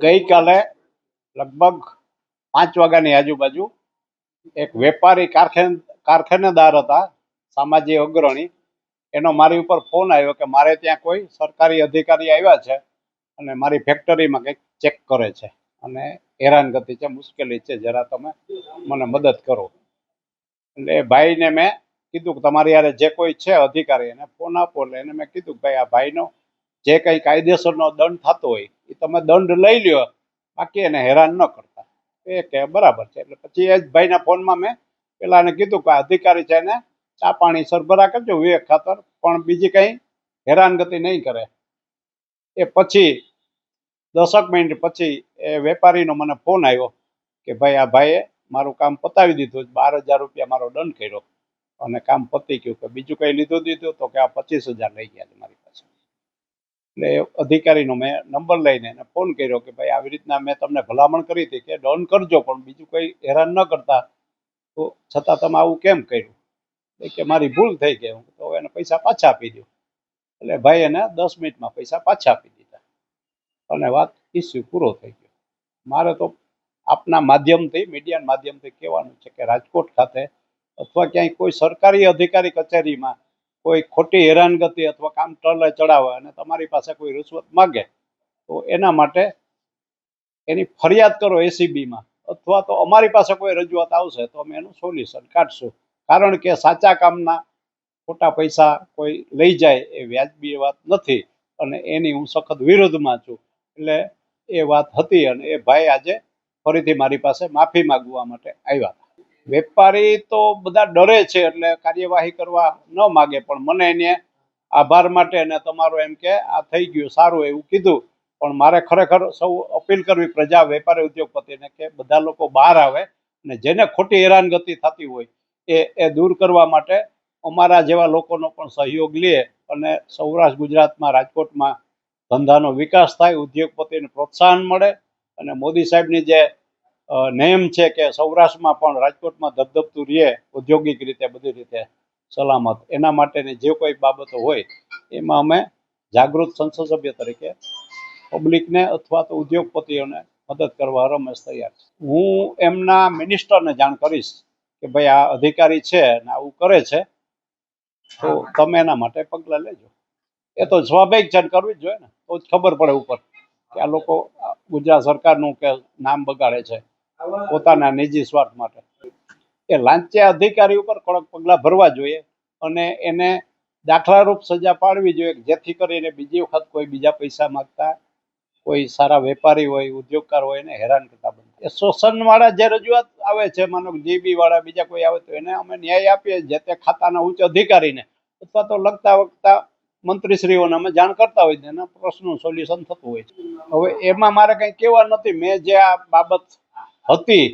ગઈકાલે લગભગ પાંચ વાગ્યાની આજુબાજુ એક વેપારી કારખાન, કારખાનેદાર હતા, સામાજિક અગ્રણી. એનો મારી ઉપર ફોન આવ્યો કે મારે ત્યાં કોઈ સરકારી અધિકારી આવ્યા છે અને મારી ફેક્ટરીમાં કંઈક ચેક કરે છે અને હેરાનગતિ છે, મુશ્કેલી છે, જરા તમે મને મદદ કરો. એટલે એ ભાઈને મેં કીધું કે તમારી યારે જે કોઈ છે અધિકારી એને ફોન આપો, એટલે એને મેં કીધું કે ભાઈ, આ ભાઈનો જે કંઈ કાયદેસરનો દંડ થતો હોય એ તમે દંડ લઈ લ્યો. બાકી એને હેરાન ન કરતા. એ કે બરાબર છે. એટલે પછી એ જ ભાઈના ફોનમાં મેં પેલાને કીધું કે અધિકારી છે એને ચા પાણી સરભરા કરજો, વિવેક ખાતર. પણ બીજી કંઈ હેરાનગતિ નહીં કરે. એ પછી દસક મિનિટ પછી એ વેપારીનો મને ફોન આવ્યો કે ભાઈ, આ ભાઈએ મારું કામ પતાવી દીધું બાર હજાર રૂપિયા મારો દંડ કર્યો. અને કામ પતી ગયું કે બીજું કંઈ લીધું દીધું તો કે આ પચીસ હજાર લઈ ગયા છે મારી પાસે. એટલે અધિકારીનો મેં નંબર લઈને એને ફોન કર્યો કે ભાઈ, આવી રીતના મેં તમને ભલામણ કરી હતી કે ડોન કરજો, પણ બીજું કંઈ હેરાન ન કરતા. તો છતાં તમે આવું કેમ કર્યું? કે મારી ભૂલ થઈ ગઈ હું, તો એને પૈસા પાછા આપી દો. એટલે ભાઈ એને દસ મિનિટમાં પૈસા પાછા આપી દીધા. અને વાત ઇસ્યુ પૂરો થઈ ગયો. મારે તો આપના માધ્યમથી, મીડિયાના માધ્યમથી કહેવાનું છે કે રાજકોટ ખાતે અથવા ક્યાંય કોઈ સરકારી અધિકારી કચેરીમાં કોઈ ખોટી હેરાનગતિ અથવા કામ ટલે ચડાવે અને તમારી પાસે કોઈ રિશ્વત માગે, તો એના માટે એની ફરિયાદ કરો એસીબીમાં. અથવા તો અમારી પાસે કોઈ રજૂઆત આવશે, તો અમે એનું સોલ્યુશન કાઢશું. કારણ કે સાચા કામના ખોટા પૈસા કોઈ લઈ જાય એ વ્યાજબી વાત નથી અને એની હું સખત વિરોધમાં છું. એટલે એ વાત હતી અને એ ભાઈ આજે ફરીથી મારી પાસે માફી માગવા માટે આવ્યા હતા. વેપારી તો બધા ડરે છે એટલે કાર્યવાહી કરવા ન માગે, પણ મને એને આભાર માટે અને તમારો એમ કે આ થઈ ગયું, સારું એવું કીધું. પણ મારે ખરેખર સૌ અપીલ કરવી પ્રજા, વેપારી ઉદ્યોગપતિને કે બધા લોકો બહાર આવે અને જેને ખોટી હેરાનગતિ થતી હોય એ એ દૂર કરવા માટે અમારા જેવા લોકોનો પણ સહયોગ લે અને સૌરાષ્ટ્ર ગુજરાતમાં, રાજકોટમાં ધંધાનો વિકાસ થાય, ઉદ્યોગપતિને પ્રોત્સાહન મળે અને મોદી સાહેબની જે નેમ છે કે સૌરાષ્ટ્રમાં પણ રાજકોટમાં ધબધબતું રહે, ઔદ્યોગિક રીતે બધી રીતે સલામત. એના માટેની જે કોઈ બાબતો હોય, એમાં અમે જાગૃત સંસદ સભ્ય તરીકે પબ્લિકને અથવા તો ઉદ્યોગપતિઓને મદદ કરવા રમેશ તૈયાર છે. હું એમના મિનિસ્ટરને જાણ કરીશ કે ભાઈ આ અધિકારી છે અને આવું કરે છે, તો તમે એના માટે પગલાં લેજો. એ તો સ્વાભાવિક છે કરવી જ જોઈએ ને. તો જ ખબર પડે ઉપર કે આ લોકો ગુજરાત સરકારનું કે નામ બગાડે છે. પોતાના નિજી સ્વાર્થ માટે. એ લાંચિયા અધિકારી ઉપર કડક પગલાં ભરવા જોઈએ અને એને દાખલારૂપ સજા પાડવી જોઈએ જેથી કરીને બીજી વખત કોઈ બીજા પૈસા માગતા કોઈ સારા વેપારી હોય, ઉદ્યોગકાર હોય એને હેરાન કરતા બંધ એ શોષણવાળા જે રજૂઆત આવે છે, માનો જીબી વાળા બીજા કોઈ આવે તો એને અમે ન્યાય આપીએ, જે તે ખાતાના ઉચ્ચ અધિકારીને. અથવા તો લગતા વખતા મંત્રીશ્રીઓને અમે જાણ કરતા હોય એના પ્રશ્નનું સોલ્યુશન થતું હોય છે. હવે એમાં મારે કંઈ કહેવા નથી. મેં જે આ બાબત હતી.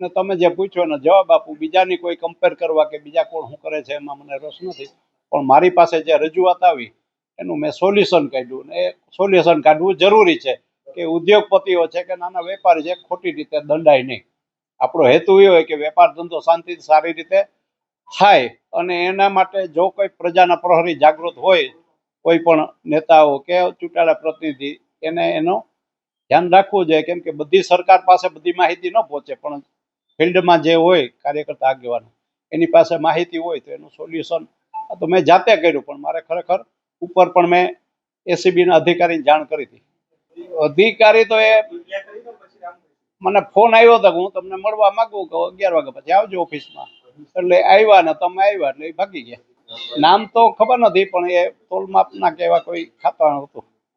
ને તમે જે પૂછ્યો ને જવાબ આપું. બીજાની કોઈ કમ્પેર કરવા કે બીજા કોણ શું કરે છે એમાં મને રસ નથી. પણ મારી પાસે જે રજૂઆત આવી, એનું મેં સોલ્યુશન કાઢ્યું ને એ સોલ્યુશન કાઢવું જરૂરી છે કે ઉદ્યોગપતિઓ છે કે નાના વેપારી છે, ખોટી રીતે દંડાય નહીં. આપણો હેતુ એ હોય કે વેપાર ધંધો શાંતિથી સારી રીતે થાય અને એના માટે જો કોઈ પ્રજાના પ્રહરી જાગૃત હોય, કોઈ પણ નેતાઓ કે ચૂંટાયેલા પ્રતિનિધિ, એને એનો ધ્યાન રાખવું જોઈએ, કેમ કે બધી સરકાર પાસે બધી માહિતી ન પહોંચે, પણ ફિલ્ડમાં જે હોય કાર્યકર્તા આગેવાનો, એની પાસે માહિતી હોય તો એનું સોલ્યુશન. તો મેં જાતે કર્યું, પણ મારે ખરેખર ઉપર પણ મેં એસીબીના અધિકારીને જાણ કરી હતી. અધિકારી તો એ મને ફોન આવ્યો હતો હું તમને મળવા માંગુ કે અગિયાર વાગ્યા પછી આવજો ઓફિસમાં. એટલે આવ્યા ને તમે આવ્યા, એટલે એ ભાગી ગયા. નામ તો ખબર નથી, પણ એ તોલમાપના કે એવા કોઈ ખાતા હતું.